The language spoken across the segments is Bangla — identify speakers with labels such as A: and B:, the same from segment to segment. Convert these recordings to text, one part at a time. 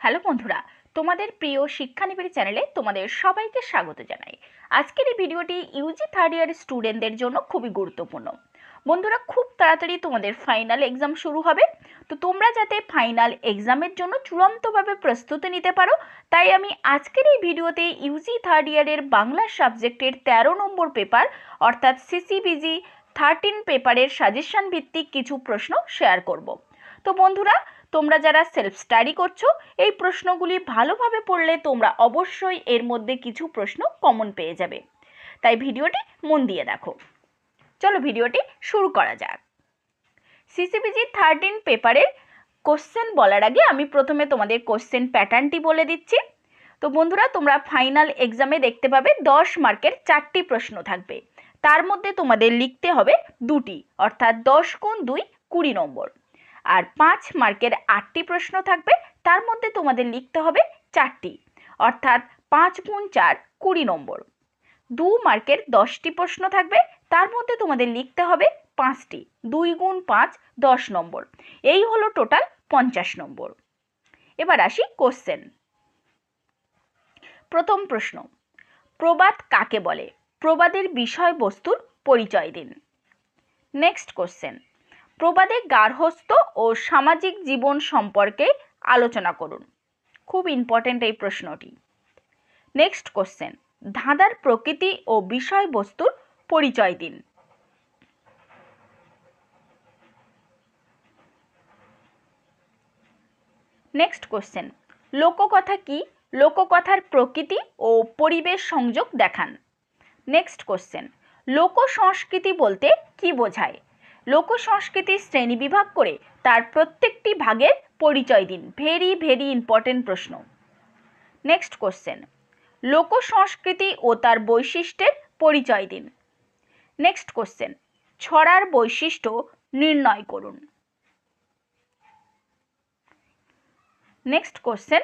A: হ্যালো বন্ধুরা, তোমাদের প্রিয় শিক্ষানিবিড় চ্যানেলে তোমাদের সবাইকে স্বাগত জানাই। আজকের এই ভিডিওটি ইউজি থার্ড ইয়ার স্টুডেন্টদের জন্য খুবই গুরুত্বপূর্ণ। বন্ধুরা, খুব তাড়াতাড়ি তোমাদের ফাইনাল এক্সাম শুরু হবে। তো তোমরা যাতে ফাইনাল এক্সামের জন্য চূড়ান্তভাবে প্রস্তুতি নিতে পারো, তাই আমি আজকের এই ভিডিওতে ইউজি থার্ড ইয়ারের বাংলা সাবজেক্টের তেরো নম্বর পেপার অর্থাৎ সিসিবিজি থার্টিন পেপারের সাজেশন ভিত্তিক কিছু প্রশ্ন শেয়ার করব। তো বন্ধুরা, তোমরা যারা সেলফ স্টাডি করছ, এই প্রশ্নগুলি ভালোভাবে পড়লে তোমরা অবশ্যই এর মধ্যে কিছু প্রশ্ন কমন পেয়ে যাবে। তাই ভিডিওটি মন দিয়ে দেখো। চলো ভিডিওটি শুরু করা যাক। সিসিপিজি থার্টিন পেপারের কোশ্চেন বলার আগে আমি প্রথমে তোমাদের কোশ্চেন প্যাটার্নটি বলে দিচ্ছি। তো বন্ধুরা, তোমরা ফাইনাল এক্সামে দেখতে পাবে দশ মার্কের চারটি প্রশ্ন থাকবে। তার মধ্যে তোমাদের লিখতে হবে দুটি, অর্থাৎ দশ গুণ দুই কুড়ি নম্বর। আর পাঁচ মার্কের আটটি প্রশ্ন থাকবে, তার মধ্যে তোমাদের লিখতে হবে চারটি। অর্থাৎ পাঁচ গুণ চার, কুড়ি নম্বর। দু মার্কের দশটি প্রশ্ন থাকবে, তার মধ্যে তোমাদের লিখতে হবে পাঁচটি। দুই গুণ পাঁচ, দশ নম্বর। এই হলো টোটাল পঞ্চাশ নম্বর। এবার আসি কোশ্চেন। প্রথম প্রশ্ন। প্রবাদ কাকে বলে? প্রবাদের বিষয়বস্তুর পরিচয় দিন। Next question. প্রবাদে গার্হস্থ্য ও সামাজিক জীবন সম্পর্কে আলোচনা করুন। খুব ইম্পর্ট্যান্ট এই প্রশ্নটি। নেক্সট কোশ্চেন ধাঁধার প্রকৃতি ও বিষয়বস্তুর পরিচয় দিন। নেক্সট কোশ্চেন লোককথা কি? লোককথার প্রকৃতি ও পরিবেশ সংযোগ দেখান। নেক্সট কোশ্চেন লোক সংস্কৃতি বলতে কি বোঝায়? লোক সংস্কৃতির শ্রেণি বিভাগ করে তার প্রত্যেকটি ভাগের পরিচয় দিন। ভেরি ভেরি ইম্পর্টেন্ট প্রশ্ন। নেক্সট কোশ্চেন লোক সংস্কৃতি ও তার বৈশিষ্ট্যের পরিচয় দিন। নেক্সট কোশ্চেন ছড়ার বৈশিষ্ট্য নির্ণয় করুন। নেক্সট কোশ্চেন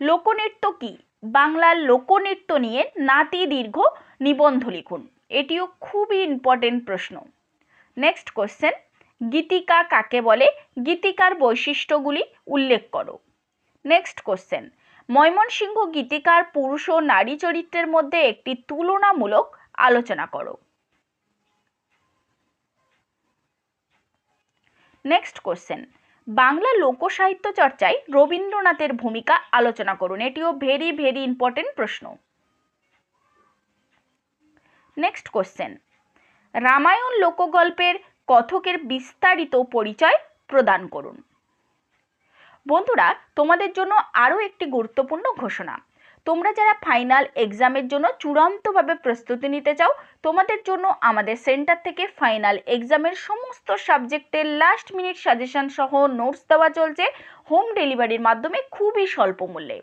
A: লোকনৃত্য কি? বাংলার লোকনৃত্য নিয়ে নাতি দীর্ঘ নিবন্ধ লিখুন। এটিও খুবই ইম্পর্টেন্ট প্রশ্ন। নেক্সট কোশ্চেন গীতিকা কাকে বলে? গীতিকার বৈশিষ্ট্যগুলি উল্লেখ করো। নেক্সট কোশ্চেন ময়মনসিংহ গীতিকার পুরুষ ও নারী চরিত্রের মধ্যে একটি তুলনামূলক আলোচনা করো। নেক্সট কোশ্চেন বাংলা লোকসাহিত্য চর্চায় রবীন্দ্রনাথের ভূমিকা আলোচনা করুন। এটিও ভেরি ভেরি ইম্পর্টেন্ট প্রশ্ন। নেক্সট কোশ্চেন রামায়ণ লোকগল্পের কথকের বিস্তারিত পরিচয় প্রদান করুন। বন্ধুরা, তোমাদের জন্য আরও একটি গুরুত্বপূর্ণ ঘোষণা। তোমরা যারা ফাইনাল এক্সামের জন্য চূড়ান্তভাবে প্রস্তুতি নিতে চাও, তোমাদের জন্য আমাদের সেন্টার থেকে ফাইনাল এক্সামের সমস্ত সাবজেক্টের লাস্ট মিনিট সাজেশন সহ নোটস দেওয়া চলছে। হোম ডেলিভারির মাধ্যমে খুবই স্বল্প মূল্যে।